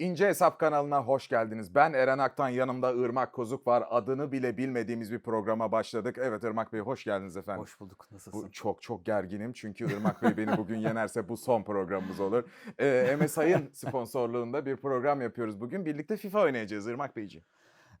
İnce Hesap kanalına hoş geldiniz. Ben Eren Aktan, yanımda Irmak Kozuk var. Adını bile bilmediğimiz bir programa başladık. Evet Irmak Bey hoş geldiniz efendim. Hoş bulduk. Nasılsın? Bu çok çok gerginim çünkü Irmak Bey beni bugün yenerse bu son programımız olur. Ee, MSI'ın sponsorluğunda bir program yapıyoruz bugün. Birlikte FIFA oynayacağız Irmak Beyciğim.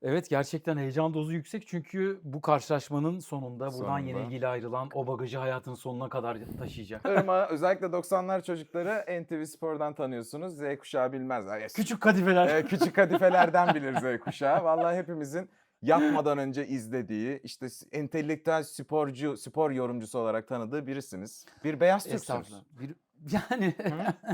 Evet gerçekten heyecan dozu yüksek çünkü bu karşılaşmanın sonunda buradan Sonunda. yenilgiyle ayrılan o bagajı hayatın sonuna kadar taşıyacak. Irmak'ı özellikle 90'lar çocukları NTV Spor'dan tanıyorsunuz. Z kuşağı bilmez. Ay, Küçük kadifeler. Ee, küçük kadifelerden bilir Z kuşağı. Vallahi hepimizin yapmadan önce izlediği, işte entelektüel sporcu, spor yorumcusu olarak tanıdığı birisiniz. Bir beyaz Türksünüz. Bir, yani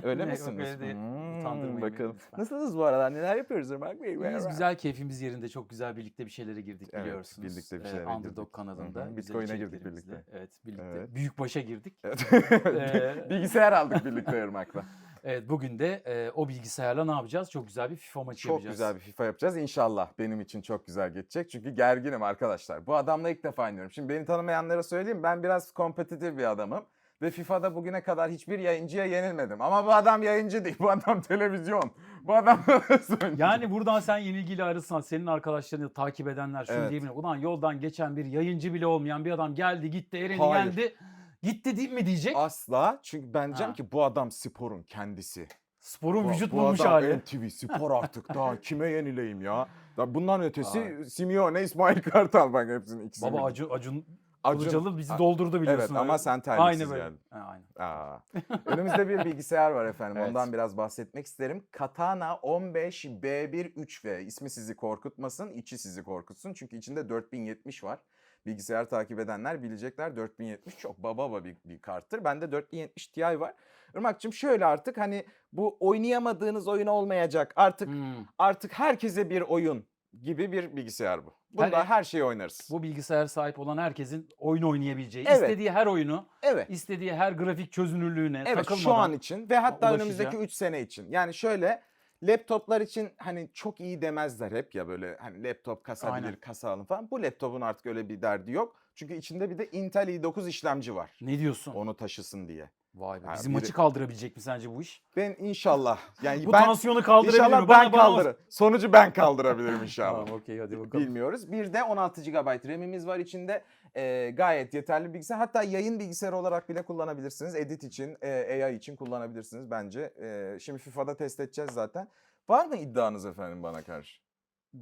Öyle Yok, misiniz? öyle değil. Hmm, Utandırmayın beni bakalım. lütfen. Nasılsınız bu aralar? Neler yapıyoruz Irmak Bey? biz güzel keyfimiz yerinde çok güzel birlikte bir şeylere girdik Evet, biliyorsunuz. birlikte bir Ee, şeylere Underdog girdik. kanalında. Hı hı, güzel Bitcoin'e girdik içeriklerimizle. birlikte. Evet birlikte. Evet. Büyük başa girdik. Ee, Bilgisayar aldık birlikte Irmak'la. Evet bugün de e, o bilgisayarla ne yapacağız? Çok güzel bir FIFA maçı Çok yapacağız. güzel bir FIFA yapacağız. İnşallah benim için çok güzel geçecek. Çünkü gerginim arkadaşlar. Bu adamla ilk defa oynuyorum. Şimdi beni tanımayanlara söyleyeyim. Ben biraz kompetitif bir adamım. Ve FIFA'da bugüne kadar hiçbir yayıncıya yenilmedim. Ama bu adam yayıncı değil. Bu adam televizyon. Bu adam? Yani buradan sen yenilgiyle ayrılsan senin arkadaşlarını takip edenler şunu Evet. diyebilir. Ulan yoldan geçen bir yayıncı bile olmayan bir adam geldi gitti Eren'i Hayır. yendi. Gitti değil mi diyecek. Asla. Çünkü ben diyeceğim ki bu adam sporun kendisi. Sporun Bu, vücut bu bulmuş adam hali. NTV spor artık daha kime yenileyim ya. Da bundan ötesi Simeone, İsmail Kartal bak hepsinin ikisini. Baba. Acun, Acun, Acun- bizi doldurdu biliyorsun. Evet ama öyle. sen terliksiz Aynı böyle. geldin. Ha, aynen. Aa. Önümüzde bir bilgisayar var efendim. Evet. Ondan biraz bahsetmek isterim. Katana 15 B1 3V. İsmi sizi korkutmasın, içi sizi korkutsun. Çünkü içinde 4070 var. Bilgisayar takip edenler bilecekler 4070 çok baba baba bir, bir karttır. Bende 4070 Ti var. Irmak'cığım şöyle artık hani bu oynayamadığınız oyun olmayacak. Artık Hmm. artık herkese bir oyun gibi bir bilgisayar bu. Bunda Her- her şeyi oynarız. Bu bilgisayar sahip olan herkesin oyun oynayabileceği, Evet. istediği her oyunu, Evet. istediği her grafik çözünürlüğüne Evet takılmadan. şu an için ve hatta ulaşacağı. önümüzdeki 3 sene için. Yani şöyle laptoplar için hani çok iyi demezler hep ya böyle hani laptop kasabilir, Aynen. kasa alın falan. Bu laptopun artık öyle bir derdi yok. Çünkü içinde bir de Intel i9 işlemci var. Ne diyorsun? Onu taşısın diye. Vay be. Ha, Bizim biri- maçı kaldırabilecek mi sence bu iş? Ben inşallah yani Bu ben tansiyonu kaldırabilir inşallah mi? ben Bana- bana- kaldırırım. Sonucu ben kaldırabilirim inşallah. Tamam okey hadi bakalım. Bilmiyoruz. Bir de 16 GB RAM'imiz var içinde. Ee, gayet yeterli bilgisayar. Hatta yayın bilgisayarı olarak bile kullanabilirsiniz. Edit için, e, AI için kullanabilirsiniz bence. Ee, şimdi FIFA'da test edeceğiz zaten. Var mı iddianız efendim bana karşı?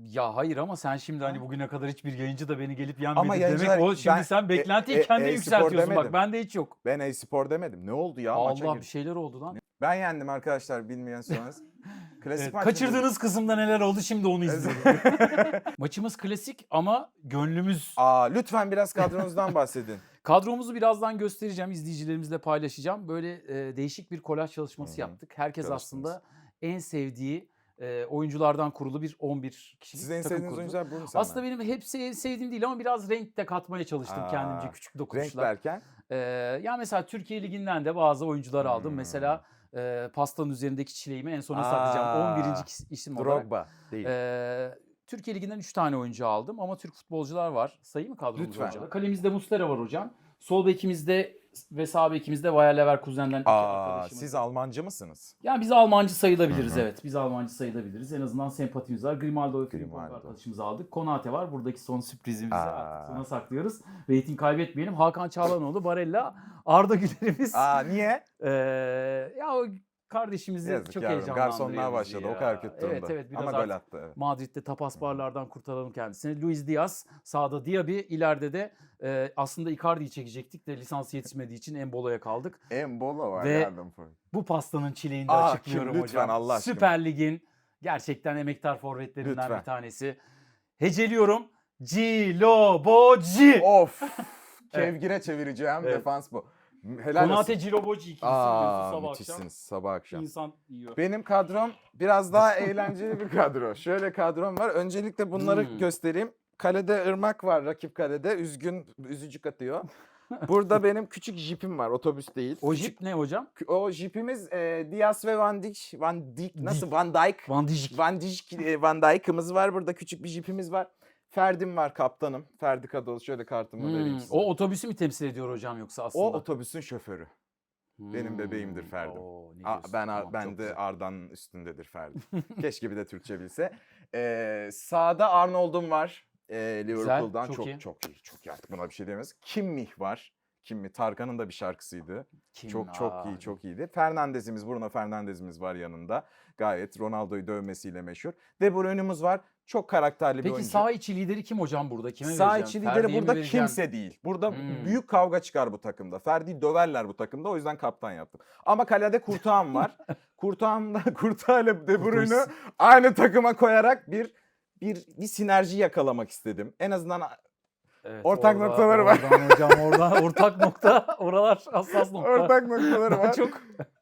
Ya hayır ama sen şimdi hani Ha? bugüne kadar hiçbir yayıncı da beni gelip yenmedi Ama yayıncılar- demek o şimdi ben- sen beklentiyi e- kendin e-spor yükseltiyorsun demedim. bak bende hiç yok. Ben e-spor demedim. Ne oldu ya? Maça Allah bir şeyler oldu lan. Ben yendim arkadaşlar bilmeyen sorunuz. Klasik Evet, maç kaçırdığınız kısımda neler oldu şimdi onu izleyelim. Maçımız klasik ama gönlümüz. Aa, lütfen biraz kadronuzdan bahsedin. Kadromuzu birazdan göstereceğim, izleyicilerimizle paylaşacağım. Böyle e, değişik bir kolaj çalışması Hı hı. yaptık. Herkes Çalıştınız. aslında en sevdiği e, oyunculardan kurulu bir 11 kişilik Siz en takım sevdiğiniz kurdu. oyuncular bu insanlar. Aslında benim hepsi en sevdiğim değil ama biraz renk de katmaya çalıştım Aa, kendimce küçük Renk dokunuşlar. derken Ee, ya mesela Türkiye Ligi'nden de bazı oyuncular aldım. Hmm. Mesela e, pastanın üzerindeki çileğimi en sona Aa, saklayacağım. 11. kis- isim olarak. Drogba değil. Ee, Türkiye Ligi'nden 3 tane oyuncu aldım ama Türk futbolcular var. Sayı mı kadromuz Lütfen. hocam? Kalemizde Mustera var hocam. Sol bekimizde ve sağ bekimizde Bayer Leverkusen'den iki Aa, arkadaşımız. siz Almancı mısınız? Yani biz Almancı sayılabiliriz Hı hı. evet. Biz Almancı sayılabiliriz. En azından sempatimiz var. Grimaldo Grimaldo. arkadaşımızı aldık. Konate var. Buradaki son sürprizimizi Aa. artık sona saklıyoruz. Reyting kaybetmeyelim. Hakan Çağlanoğlu, Barella, Arda Güler'imiz. Aa niye? Ee, ya o kardeşimizi Yazık çok yavrum. heyecanlandırıyor Garsonluğa bizi başladı. O kadar kötü Evet durumda. evet biraz Ama artık gol attı. Evet. Madrid'de tapas barlardan kurtaralım kendisini. Luis Diaz sağda Diaby ileride de e, aslında Icardi'yi çekecektik de lisans yetişmediği için Embolo'ya kaldık. Embolo var Ve- yardım for. Bu pastanın çileğini de Aa, açıklıyorum kim? Lütfen, hocam. Allah aşkına. Süper Lig'in gerçekten emektar forvetlerinden Lütfen. bir tanesi. Heceliyorum. Ciloboci. Of. Kevgire çevireceğim Evet. defans bu. Helal Konate olsun. Ciloboci ikilisi Aa, sabah akşam. müthişsiniz sabah akşam. İnsan yiyor. Benim kadrom biraz daha eğlenceli bir kadro. Şöyle kadrom var. Öncelikle bunları Hmm. göstereyim. Kalede Irmak var rakip kalede. Üzgün, üzücük atıyor. Burada benim küçük jipim var. Otobüs değil. O Küçük- jip ne hocam? O jipimiz e, Diaz ve Van Dijk. Van Dijk nasıl? Van Dijk. Van Dijk. Van Dijk, e, Van Dijk'ımız var. Burada küçük bir jipimiz var. Ferdim var kaptanım. Ferdi Kadıoğlu şöyle kartımı vereyim Hmm, size. O otobüsü mü temsil ediyor hocam yoksa aslında? o otobüsün şoförü. Benim bebeğimdir Hmm, Ferdim. oo, diyorsun? ben Tamam, ben de güzel. Arda'nın üstündedir Ferdi. Keşke bir de Türkçe bilse. Ee, sağda Arnold'um var. Ee, Liverpool'dan çok çok iyi. çok iyi. Çok iyi artık buna bir şey diyemez. Kimmih var. Kimmih Tarkan'ın da bir şarkısıydı. Kim Çok çok iyi, abi? çok iyiydi. Fernandez'imiz, Bruno Fernandez'imiz var yanında. Gayet Ronaldo'yu dövmesiyle meşhur. De Bruyne'imiz var. Çok karakterli bir Peki oyuncu. sağ içi lideri kim hocam burada? Kime Sağ içi lideri Ferdi'ye burada kimse değil. Burada Hmm. büyük kavga çıkar bu takımda. Ferdi'yi döverler bu takımda. O yüzden kaptan yaptım. Ama kalede Kurtağım var. Kurtağım'da Kurtağ ile De Kurtuluş. aynı takıma koyarak bir bir bir sinerji yakalamak istedim. En azından Evet, Ortak orada- noktaları var. Oradan hocam oradan ortak nokta. Oralar hassas nokta. ortak noktaları var. çok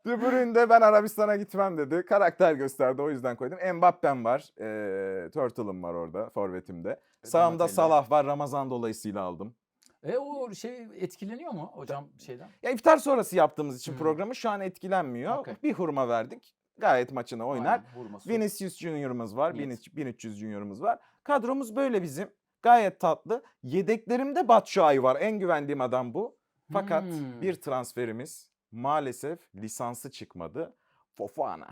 De Bruyne ben Arabistan'a gitmem dedi. Karakter gösterdi o yüzden koydum. Mbappe'm var. E, Turtle'ım var orada forvetimde. Sağımda Donatello. Salah var. Ramazan dolayısıyla aldım. E o şey etkileniyor mu hocam şeyden? Ya iftar sonrası yaptığımız için Hmm. programı şu an etkilenmiyor. Okey. Bir hurma verdik. Gayet maçına oynar. Aynen. Vinicius Junior'ımız var. 1300 1300 Junior'ımız var. Kadromuz böyle bizim. Gayet tatlı. Yedeklerimde Batshuayi var. En güvendiğim adam bu. Fakat Hmm. bir transferimiz maalesef lisansı çıkmadı. Fofana.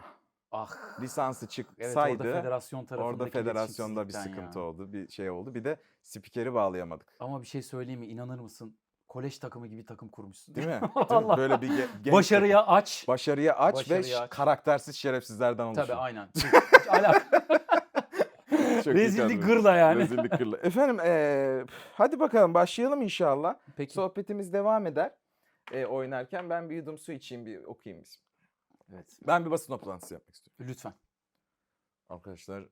ah. Lisansı Evet çıksaydı orada federasyon orada federasyonda bir sıkıntı ya. oldu. Bir şey oldu. Bir de spikeri bağlayamadık. Ama bir şey söyleyeyim mi? İnanır mısın? Kolej takımı gibi takım kurmuşsun. Değil mi? Değil. Böyle bir ge- genç Başarıya aç. Başarıya aç ve Başarıya ş- aç. karaktersiz şerefsizlerden oluşuyor. Tabii aynen. Hiç alaka. Çok Rezillik gırla yani. Rezillik gırla. Efendim eee, hadi bakalım başlayalım inşallah. Peki. Sohbetimiz devam eder. Eee, oynarken ben bir yudum su içeyim bir okuyayım biz. Evet. Ben bir basın toplantısı yapmak istiyorum. Lütfen. Arkadaşlar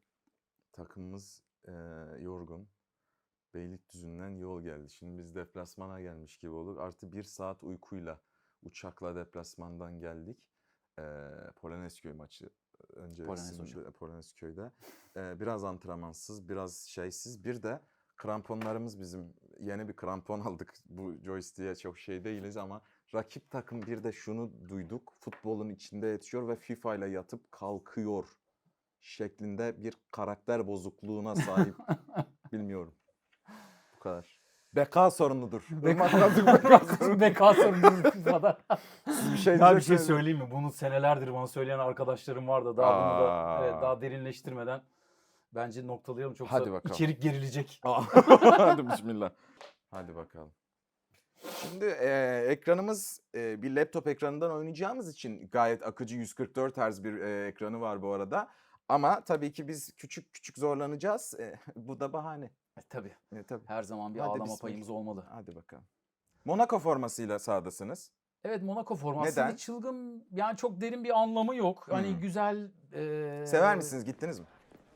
takımımız eee, yorgun. Beylikdüzü'nden yol geldi. Şimdi biz deplasmana gelmiş gibi olduk. Artı bir saat uykuyla uçakla deplasmandan geldik. Eee Polonezköy maçı önce Polonez sizin hocam. de Polonezköy'de. Eee, biraz antrenmansız, biraz şeysiz. Bir de kramponlarımız bizim yeni bir krampon aldık. Bu joystick'e çok şey değiliz ama rakip takım bir de şunu duyduk. Futbolun içinde yetişiyor ve FIFA ile yatıp kalkıyor şeklinde bir karakter bozukluğuna sahip. Bilmiyorum. Bu kadar. Beka sorunudur. Irmak Razuk beka sorunudur. Beka sorunu FIFA'da. Siz bir şey Ya bir şey söyleyeyim mi? Bunu senelerdir bana söyleyen arkadaşlarım var da daha bunu da Aa. evet, daha derinleştirmeden bence noktalayalım. Çoksa Hadi bakalım. içerik gerilecek. Aa, Hadi bismillah. Hadi bakalım. Şimdi e, ekranımız e, bir laptop ekranından oynayacağımız için gayet akıcı 144 Hz bir e, ekranı var bu arada. Ama tabii ki biz küçük küçük zorlanacağız. E, bu da bahane. E, tabii. E, tabii. Her zaman bir Hadi ağlama bismillah. payımız olmalı. Hadi bakalım. Monaco formasıyla sahadasınız. Evet Monaco forması Neden? çılgın yani çok derin bir anlamı yok. Hani Hmm. güzel. e, Sever misiniz? Gittiniz mi?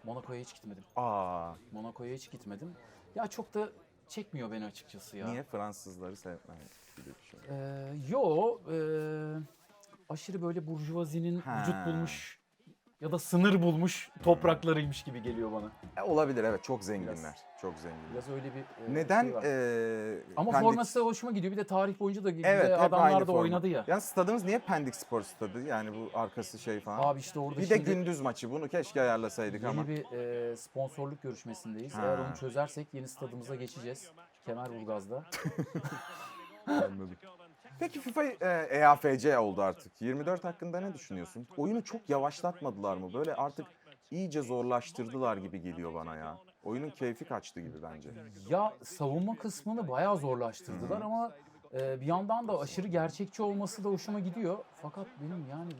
Monaco'ya hiç gitmedim. Aa, Monaco'ya hiç gitmedim. Ya çok da çekmiyor beni açıkçası ya. niye Fransızları sevmem gibi bir şey. Ee, yo, e, aşırı böyle burjuvazinin vücut Ha. bulmuş ya da sınır bulmuş topraklarıymış gibi geliyor bana. E, olabilir evet çok zenginler. Çok zenginler. Biraz öyle bir e, Neden? şey var. e, Ama Pendik- forması da hoşuma gidiyor. Bir de tarih boyunca da Evet, güzel hep aynı adamlar da forma. oynadı ya. Yani stadımız niye Pendik Spor Stadı? Yani bu arkası şey falan. Abi işte orada bir de şimdi gündüz maçı. Bunu keşke ayarlasaydık yeni ama. bir e, sponsorluk görüşmesindeyiz. Ha. Eğer onu çözersek yeni stadımıza geçeceğiz. Kemerburgaz'da. Anladım. Peki FIFA e, EAFC oldu artık. 24 hakkında ne düşünüyorsun? Oyunu çok yavaşlatmadılar mı? Böyle artık iyice zorlaştırdılar gibi geliyor bana ya. Oyunun keyfi kaçtı gibi bence. Ya savunma kısmını bayağı zorlaştırdılar Hı. ama e, bir yandan da aşırı gerçekçi olması da hoşuma gidiyor. Fakat benim yani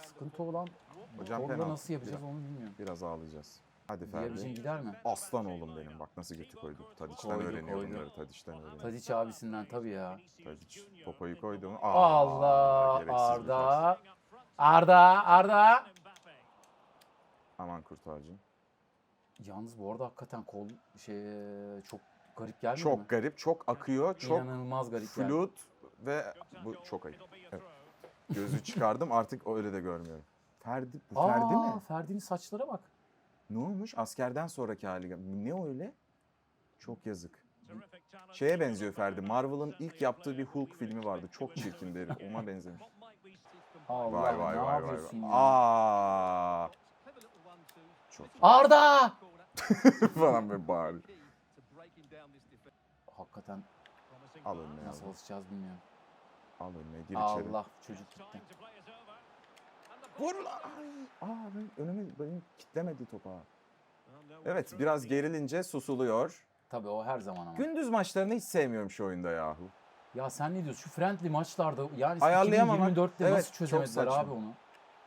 sıkıntı olan Hocam orada penaltı. nasıl yapacağız onu bilmiyorum. Biraz ağlayacağız. Hadi Ferdi. gider mi? Aslan oğlum benim. Bak nasıl götü koydu. Tadiç'ten Koydu, öğreniyor koydu. bunları. Tadiç'ten öğreniyor. Tadiç abisinden tabii ya. Tadiç popoyu koydu mu? Aa, Allah gereksiz bir pas. Arda. Arda Arda. Aman kurtarıcım. Yalnız bu arada hakikaten kol şey çok garip gelmiyor Çok mu? garip, çok akıyor, çok İnanılmaz garip geldi. flut ve bu çok ayıp. Evet. Gözü çıkardım artık öyle de görmüyorum. Ferdi, bu Aa, Ferdi mi? Ferdi'nin saçlara bak. Ne olmuş? Askerden sonraki hali. Ne öyle? Çok yazık. Şeye benziyor Ferdi. Marvel'ın ilk yaptığı bir Hulk filmi vardı. Çok çirkin herif. Ona benzemiş. Allah Vay vay vay vay. Aa! Çok. Arda! falan böyle bağırıyor. Hakikaten Al önüne nasıl yavrum. alışacağız bilmiyorum. Al önüne gir içeri. Allah çocuk gitti. Vur lan. Ay. Aa ben önümü benim kitlemedi topa. Evet biraz gerilince susuluyor. Tabii o her zaman ama. Gündüz maçlarını hiç sevmiyorum şu oyunda yahu. Ya sen ne diyorsun? Şu friendly maçlarda yani Ayarlayamamak, 2024'te evet, nasıl çok çözemediler saçma. abi onu?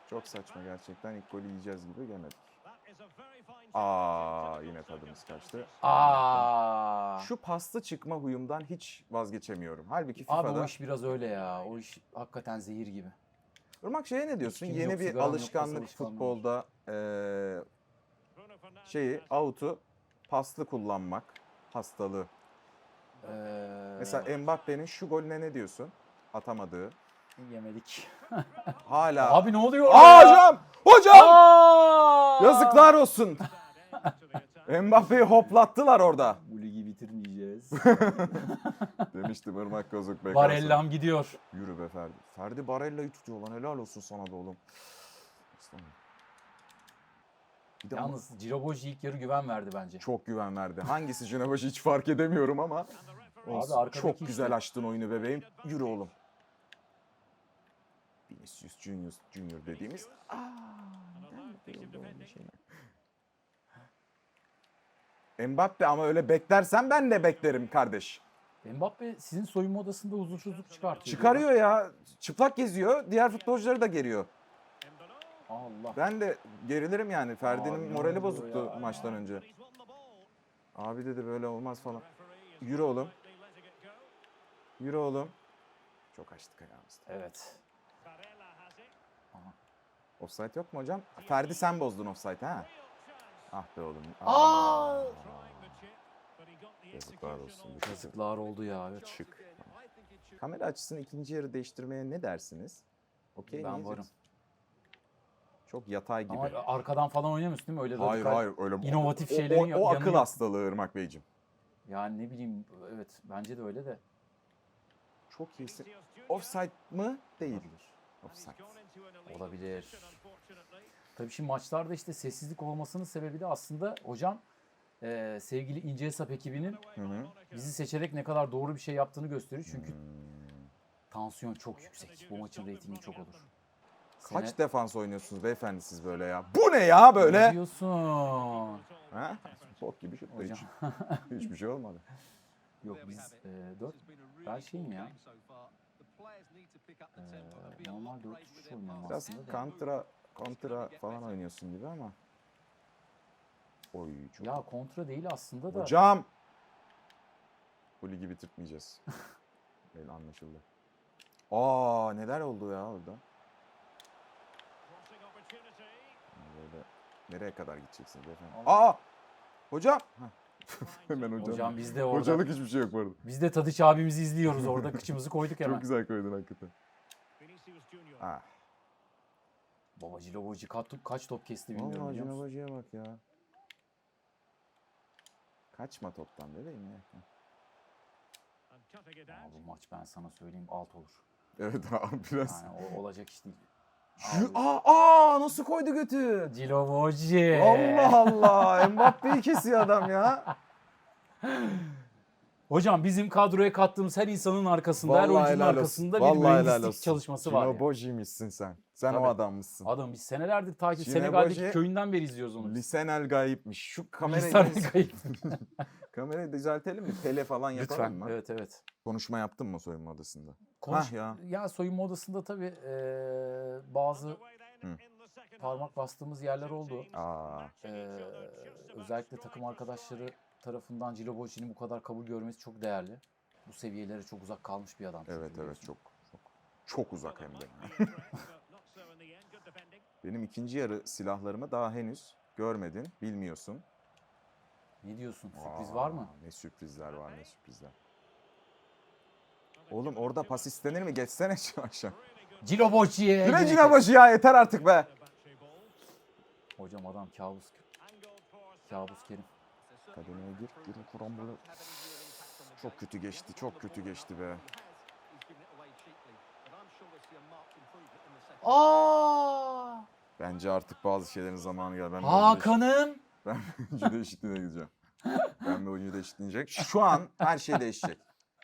Çok saçma gerçekten. İlk golü yiyeceğiz gibi yemedik. Aa yine tadımız kaçtı. Aa. Şu paslı çıkma huyumdan hiç vazgeçemiyorum. Halbuki Abi FIFA'da... o iş biraz öyle ya. O iş hakikaten zehir gibi. Irmak şeye ne diyorsun? İçkim Yeni yok, bir sigaram yok, alışkanlık nasıl futbolda eee, şeyi, out'u paslı kullanmak hastalığı. Ee, Mesela Mbappe'nin şu golüne ne diyorsun? Atamadığı. yemedik. Hala. Abi ne oluyor? Aa orada ya? hocam! Hocam! Aa! Yazıklar olsun. Mbappe'yi hoplattılar orada. Bu ligi bitirmeyeceğiz. Demiştim Irmak Gözük be. Barellam gidiyor. Yürü be Ferdi. Ferdi Barella'yı tutuyor lan helal olsun sana da oğlum. Aslanım. Bir de ama Yalnız Ciroboji ilk yarı güven verdi bence. çok güven verdi. Hangisi Cinebaşı hiç fark edemiyorum ama. olsun. arkadaki çok işte- güzel açtın oyunu bebeğim. Yürü oğlum. Vinicius Junior, Junior dediğimiz. Aa, şeyler? Mbappe ama öyle beklersen ben de beklerim kardeş. Mbappe sizin soyunma odasında huzursuzluk çıkartıyor. Çıkarıyor ya. Çıplak geziyor. Diğer futbolcuları da geriyor. Allah. Ben de gerilirim yani. Ferdi'nin Abi morali bozuktu ya? maçtan önce. Abi dedi böyle olmaz falan. Yürü oğlum. Yürü oğlum. Çok açtık ayağımızda. Evet. Offside yok mu hocam? Ferdi sen bozdun offside ha? Ah be oğlum. Aa! Yazıklar olsun. Bu Yazıklar oldu ya. Evet. Şık. Kamera açısını ikinci yarı değiştirmeye ne dersiniz? Okey Ben miyiz? varım. Çok yatay gibi. Ama arkadan falan oynamıyorsun değil mi? Öyle hayır radikal- hayır öyle inovatif o, şeylerin o, o akıl yanı yok. hastalığı Irmak Beyciğim. Yani ne bileyim evet bence de öyle de. Çok iyisin. Offside mı? Değil. Offside. Olabilir. Tabii şimdi maçlarda işte sessizlik olmasının sebebi de aslında hocam eee, sevgili İnce Hesap ekibinin Hı hı. bizi seçerek ne kadar doğru bir şey yaptığını gösteriyor. Çünkü Hmm. tansiyon çok yüksek. Bu maçın reytingi çok olur. Kaç Sene- defans oynuyorsunuz beyefendi siz böyle ya? Bu ne ya Ne böyle? diyorsun? Ha? Bok gibi şut da Hocam. hiç. Hiçbir şey olmadı. Yok biz eee 4 ben şeyim ya. Eee, normal 4-3 oynuyorum Biraz kontra kontra falan oynuyorsun gibi ama. Oy çok. Ya kontra değil aslında da. Hocam. Bu ligi bitirtmeyeceğiz. Öyle anlaşıldı. Aa neler oldu ya orada? Böyle nereye kadar gideceksiniz? Allah. Aa! Hocam. Heh. Hemen hocam. Hocam biz de orada. Hocalık hiçbir şey yok bu arada. Biz de Tadiç abimizi izliyoruz orada. Kıçımızı koyduk hemen. Çok güzel koydun hakikaten. Ah. Baba Ciloboji kaç, kaç top kesti bilmiyorum Vallahi biliyor musun? Bak ya. Kaçma toptan bebeğim ya. Aa, bu maç ben sana söyleyeyim alt olur. Evet abi biraz. Yani o olacak iş değil. Şu- aa, aa nasıl koydu götü? Ciloboji. Allah Allah. Mbappe'yi kesiyor adam ya. Hocam bizim kadroya kattığımız her insanın arkasında, her Vallahi oyuncunun helal olsun. arkasında bir helal mühendislik olsun. çalışması var. ya. Cinoboji'mişsin sen. Sen o Tabii. adammışsın. Adam biz senelerdir takip Senegal'deki köyünden beri izliyoruz onu. Lisenel gayipmiş. Şu kamerayı, Lisan kayıp. kamerayı düzeltelim mi? Tele falan yapalım Lütfen. mı? Evet evet. Konuşma yaptın mı soyunma odasında? Konuş, Hah ya. ya. soyunma odasında tabii eee, bazı parmak bastığımız yerler oldu. Aa, Eee, özellikle takım arkadaşları tarafından Ciloboji'nin bu kadar kabul görmesi çok değerli. Bu seviyelere çok uzak kalmış bir adam. çünkü evet evet biliyorsun. çok çok çok uzak hem de. Benim ikinci yarı silahlarımı daha henüz görmedin, bilmiyorsun. Ne diyorsun? Sürpriz Aa, var mı? Ne sürprizler var ne sürprizler. Oğlum orada pas istenir mi? Geçsene şu aşağı. Ciloboji'ye. Güle yine- Cinabaşı ya yeter artık be. Hocam adam kabus. Kabus Kerim. Kademeye gir, girin kurambolu. Çok kötü geçti, çok kötü geçti be. Aa! Bence artık bazı şeylerin zamanı geldi. Ben Hakan'ım. Ben bir oyuncu değişikliğine gideceğim. Ben oyuncu değişikliğine gidecek. Şu an her şey değişecek.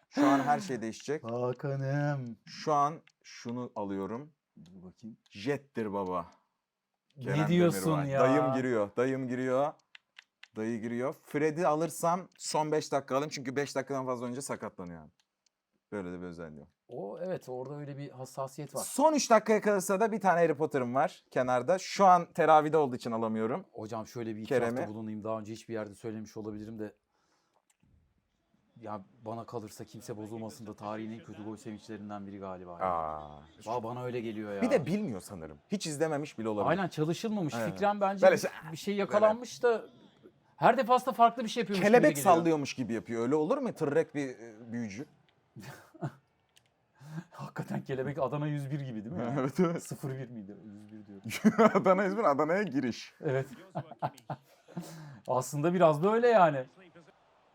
Şu an her şey değişecek. Hakan'ım. Şu an şunu alıyorum. Dur bakayım. Jettir baba. ne diyorsun Demirbay. ya? Dayım giriyor. Dayım giriyor. Dayı giriyor. Fred'i alırsam son 5 dakika alayım çünkü 5 dakikadan fazla önce sakatlanıyor abi. Böyle de bir özelliği var. O evet orada öyle bir hassasiyet var. Son 3 dakikaya kalırsa da bir tane Harry Potter'ım var kenarda. Şu an teravide olduğu için alamıyorum. Hocam şöyle bir hafta bulunayım. Daha önce hiçbir yerde söylemiş olabilirim de. Ya bana kalırsa kimse bozulmasın da tarihin en kötü gol sevinçlerinden biri galiba. ya. Aa. Aa, bana öyle geliyor ya. Bir de bilmiyor sanırım. Hiç izlememiş bile olabilir. Aynen çalışılmamış. Evet. Fikren bence Böyle bir- şey- bir şey yakalanmış da her defasında farklı bir şey yapıyormuş gibi Kelebek geliyor. sallıyormuş gibi yapıyor. Öyle olur mu? Tırrek bir e, büyücü. Hakikaten kelebek Adana 101 gibi değil mi? ya? evet evet. 01 miydi? 101 diyorum. Adana İzmir, Adana'ya giriş. Evet. Aslında biraz da öyle yani.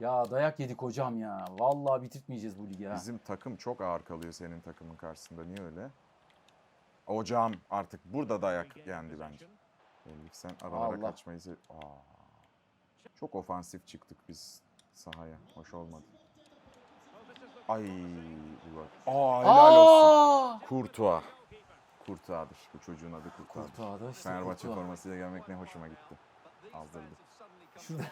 Ya dayak yedik hocam ya. Vallahi bitirtmeyeceğiz bu ligi ha. Bizim takım çok ağır kalıyor senin takımın karşısında. Niye öyle? Hocam artık burada dayak yendi bence. Belli ki sen aralara Allah. kaçmayı. Aa, çok ofansif çıktık biz sahaya. Hoş olmadı. Ay bu gol. Aa helal olsun. Aa! Kurtuğa. Kurtuğa'dır. Bu çocuğun adı Kurtuğa. Kurtuğa da işte Fenerbahçe Kurtuğa. formasıyla gelmek ne hoşuma gitti. Azdırdı. Şurada,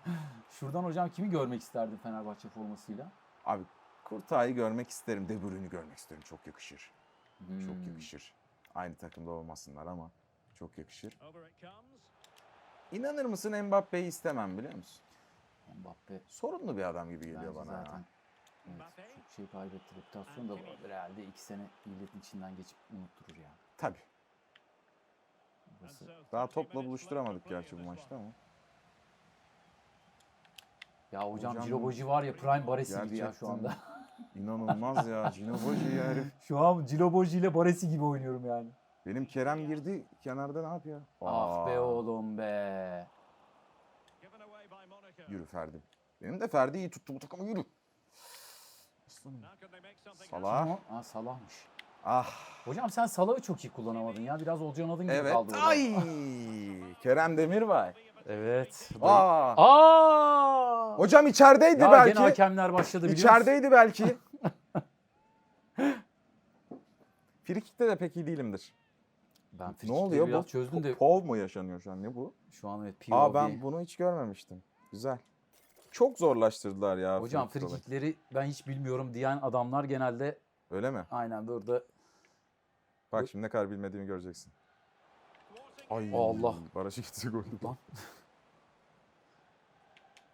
şuradan hocam kimi görmek isterdin Fenerbahçe formasıyla? Abi Kurtağ'ı görmek isterim. De Bruyne'i görmek isterim. Çok yakışır. Çok Hmm. yakışır. Aynı takımda olmasınlar ama çok yakışır. İnanır mısın Mbappe'yi istemem biliyor musun? Mbappe Sorunlu bir adam gibi geliyor bence bana zaten ya. Evet, çok şey kaybetti. Reputasyon da herhalde iki sene milletin içinden geçip unutturur yani. Tabii. Burası Daha topla buluşturamadık gerçi bu maçta ama. Ya hocam, Hocam- Ciloboji var ya prime Baresi gibi ya şu anda. İnanılmaz ya. Cinoboji ya herif. şu an Ciloboji ile Baresi gibi oynuyorum yani. Benim Kerem girdi kenarda ne yapıyor? Ah be Aa, oğlum be. Yürü Ferdi. Benim de Ferdi iyi tuttu bu takımı yürü. Aslanım. Salah. Ha Salah'mış. Ah. Hocam sen Salah'ı çok iyi kullanamadın ya. Biraz Olcan adın gibi Evet. kaldı orada. Ay. Kerem Demirbay. Evet. Aa. Aa! Hocam içerideydi ya belki. gene hakemler başladı biliyor musun? İçerideydi belki. Frikik'te de pek iyi değilimdir. Ben ne frikikleri oluyor biraz bu? çözdüm de Pov mu yaşanıyor şu an ne bu? şu an evet POV. Aa ben bunu hiç görmemiştim. Güzel. Çok zorlaştırdılar ya. Hocam frikikleri ben hiç bilmiyorum diyen adamlar genelde Öyle mi? aynen burada Bak şimdi ne kadar bilmediğimi göreceksin. Ay Allah. Barış'ı gidecek oldu. Lan.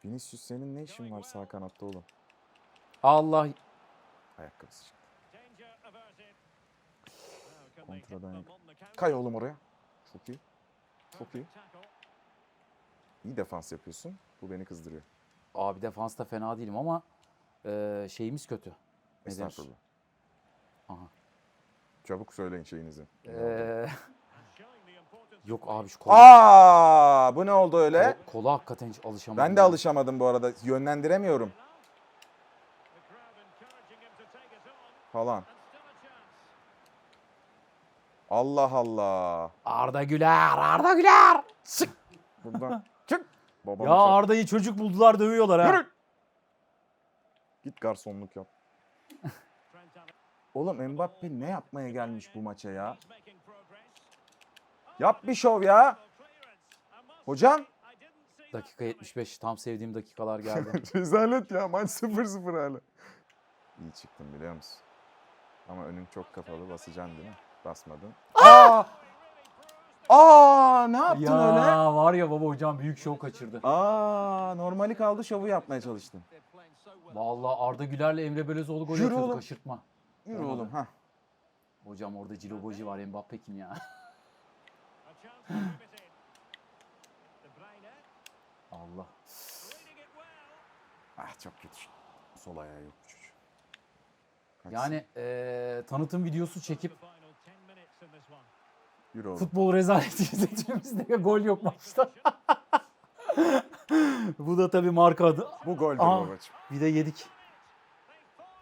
Vinicius senin ne işin var sağ kanatta oğlum? Allah Ayakkabısı çıktı. Kontradan Kay oğlum oraya. Çok iyi. Çok iyi. İyi defans yapıyorsun. Bu beni kızdırıyor. Abi defansta fena değilim ama e, şeyimiz kötü. Ne denir? Estağfurullah. Aha. Çabuk söyleyin şeyinizi. Ee, yok abi şu kola, Aa, bu ne oldu öyle? kol- kola hakikaten hiç alışamadım. Ben de ya. alışamadım bu arada. Yönlendiremiyorum falan. Allah Allah. Arda Güler, Arda Güler. Sık. Buradan. Babam Ya çak- Arda'yı çocuk buldular dövüyorlar ha. Yürü. Git garsonluk yap. Oğlum Mbappe ne yapmaya gelmiş bu maça ya? Yap bir şov ya. Hocam. Dakika 75 tam sevdiğim dakikalar geldi. Rezalet ya maç 0-0 hala. İyi çıktın biliyor musun? Ama önün çok kapalı basacaksın değil mi? Basmadın. Aa! Aa ne yaptın ya öyle? var ya baba hocam büyük şov kaçırdı. Aa normali kaldı şovu yapmaya çalıştın. Vallahi Arda Güler'le Emre Belözoğlu gol Yürü atıyordu oğlum. kaçırtma. Yürü Olmadı. oğlum ha. Hocam orada Ciloboji var Mbappe kim ya? Allah. Ah çok kötü. Sol ayağı yok bu çocuğun. Kaçsın. Yani eee, tanıtım videosu çekip Oğlum. futbol rezaleti izlediğimizde gol yok maçta. Bu da tabii marka adı. Bu goldür Aa. babacığım. Bir de yedik.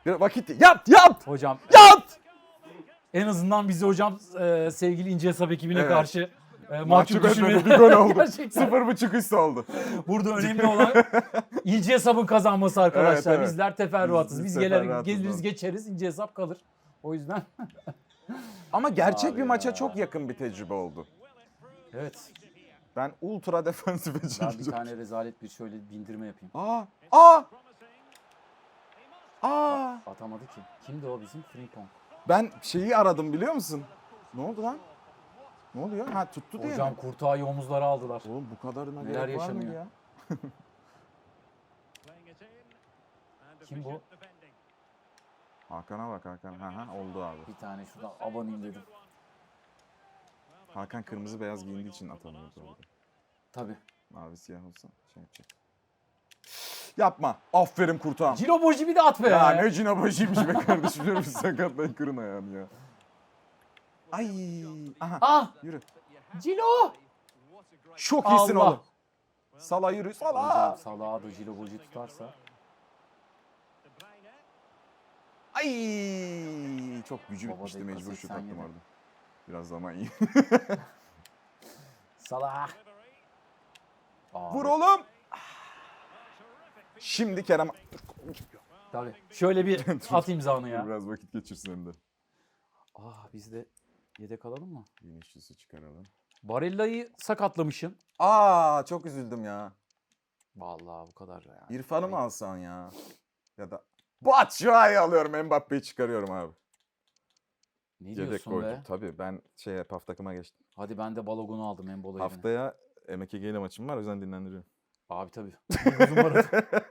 Bir vakit yat yat Hocam yat. en azından bizi hocam eee, sevgili İnce Hesap ekibine Evet. karşı e, mahcup düşünmeyin. Bir gol oldu. Sıfır buçuk üst oldu. Burada önemli olan ince hesabın kazanması arkadaşlar. Evet, evet. Bizler teferruatız. Biz- biz Biz, gelir, teferruatız geliriz geçeriz ince hesap kalır. O yüzden Ama gerçek Abi bir maça ya. çok yakın bir tecrübe oldu. evet. Ben ultra defansife Ben bir tane rezalet bir şöyle bindirme yapayım. Aa! Aa! Aa! Atamadı ki. Kimdi o bizim? Frimpong. Ben şeyi aradım biliyor musun? Ne oldu lan? Ne oluyor? Ha tuttu diye Hocam mi? kurtağıyı omuzlara aldılar. Oğlum bu kadarına Neler gerek var yaşanıyor? ya? Kim bu? Hakan'a bak Hakan. Ha ha oldu abi. Bir tane şuradan abanayım dedim. Hakan kırmızı beyaz giyindiği için atamıyordu orada. Tabii. Mavi siyah olsa şey yapacak. Yapma. Aferin kurtağım. Ciro Boji bir de at be. Ya ne cinabajıymış be kardeşim. Musun? Sakatlayın kırın ayağını ya. Ay. Aha. Ah! Yürü. Cilo! Çok iyisin Allah. oğlum. Sala yürü. Sala. Salah'a da Ciro Boji tutarsa. Ay. Çok gücü Baba bitmişti. Mecbur şut 87. attım orada. Biraz zaman iyi. Salah. Aa, Vur oğlum. Şimdi Kerem Tabii. Şöyle bir at imzanı ya. biraz vakit geçirsin önünde. Ah biz de yedek alalım mı? Vinicius'u çıkaralım. Barella'yı sakatlamışsın. Aa çok üzüldüm ya. Vallahi bu kadar ya. İrfan'ı mı alsan ya? Ya da Batshuayi alıyorum Mbappe'yi çıkarıyorum abi. Ne Yedek diyorsun koydum. be? Tabii ben şey PAF takıma geçtim. Hadi ben de Balogun'u aldım Embolo yerine. Haftaya MKG ile maçım var o yüzden dinlendiriyorum. Abi tabii. Uzun arada.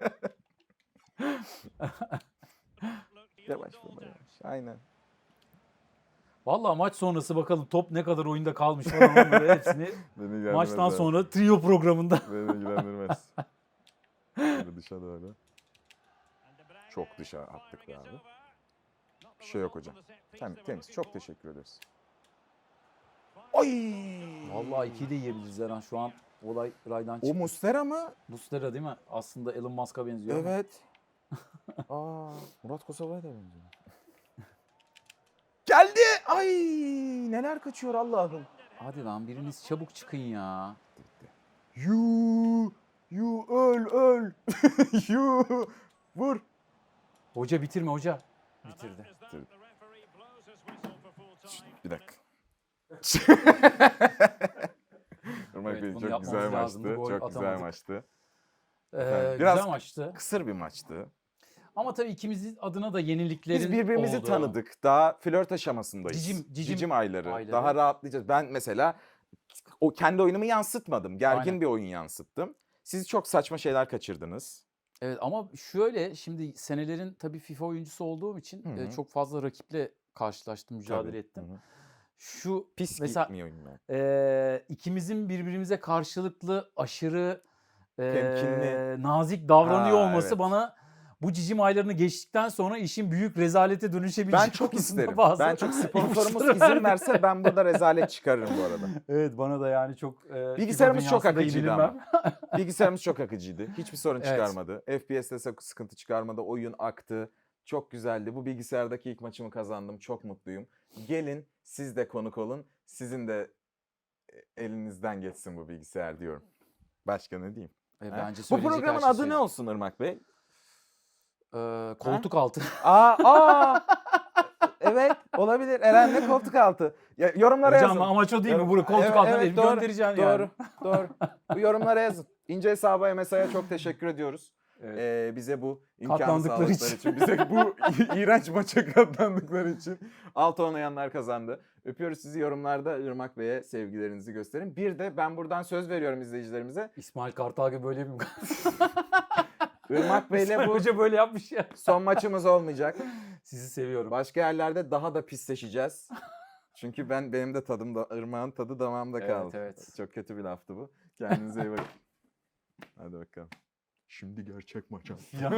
Yavaş baba yavaş. Aynen. Vallahi maç sonrası bakalım top ne kadar oyunda kalmış falan onları hepsini Beni ilgilendirmez maçtan abi. sonra trio programında. Beni ilgilendirmez. Böyle dışa doğru. Çok dışa attık be abi. Bir şey yok hocam. Tem, temiz. Çok teşekkür ederiz. Oy! Vallahi ikiyi de yiyebiliriz Eren şu an olay raydan O çıktı. Mustera mı? Mustera değil mi? Aslında Elon Musk'a benziyor ama. Evet. Aa, Murat Kosova'ya da benziyor. Geldi. Ay neler kaçıyor Allah'ım. Hadi lan biriniz çabuk çıkın ya. Yu, yu öl öl. yu vur. Hoca bitirme hoca. Bitirdi. Bir dakika. Irmak Evet, Bey çok güzel lazımdı, maçtı. Çok güzel atamadık. maçtı. Ee, biraz- Güzel maçtı. Kısır bir maçtı. Ama tabii ikimizin adına da yeniliklerin Biz birbirimizi oldu. tanıdık. Daha flört aşamasındayız. Cicim- cicim ayları. ayları. Daha rahatlayacağız. Ben mesela o kendi oyunumu yansıtmadım. Gergin Aynen. bir oyun yansıttım. Siz çok saçma şeyler kaçırdınız. Evet ama şöyle şimdi senelerin tabii FIFA oyuncusu olduğum için Hı e, hı. çok fazla rakiple karşılaştım, mücadele Tabii. ettim. Hı hı. Şu Pis Mesela- gitmiyor oyunlar. e, ikimizin birbirimize karşılıklı aşırı e, Temkinli. nazik davranıyor Ha, olması evet. bana bu cicim aylarını geçtikten sonra işin büyük rezalete dönüşebileceği Ben çok konusunda isterim. bazı Ben çok sponsorumuz ipuçları izin verdi. verse ben burada rezalet çıkarırım bu arada. Evet bana da yani çok e, Bilgisayarımız FIFA çok dünyasında akıcıydı yenilmem. ama. Bilgisayarımız çok akıcıydı. Hiçbir sorun Evet. çıkarmadı. FPS'te sak- sıkıntı çıkarmadı. Oyun aktı. Çok güzeldi. Bu bilgisayardaki ilk maçımı kazandım. Çok mutluyum. Gelin siz de konuk olun. Sizin de e, elinizden geçsin bu bilgisayar diyorum. Başka ne diyeyim? E, Ha? bence Bu söyleyecek programın her şey adı ne söyledim. olsun Irmak Bey? Ee, koltuk altı. Aa, aa. evet olabilir. Eren ne koltuk altı. Ya, yorumlara Hocam yazın. amaç o değil mi? Burada koltuk evet, altına evet, değil doğru, göndereceksin Doğru, yani. doğru. Bu yorumlara yazın. İnce hesaba MSA'ya çok teşekkür ediyoruz. Evet. Ee, bize bu imkanı Katlandıkları sağladıkları için. için. Bize bu iğrenç maça katlandıkları için. Altı oynayanlar kazandı. Öpüyoruz sizi yorumlarda Irmak Bey'e sevgilerinizi gösterin. Bir de ben buradan söz veriyorum izleyicilerimize. İsmail Kartal gibi böyle bir Irmak Bey'le bu Hoca böyle yapmış ya. son maçımız olmayacak. Sizi seviyorum. Başka yerlerde daha da pisleşeceğiz. Çünkü ben benim de tadım da Irmak'ın tadı damağımda Evet, kaldı. evet. Çok kötü bir laftı bu. Kendinize iyi bakın. Hadi bakalım. Şimdi gerçek maça. Ya.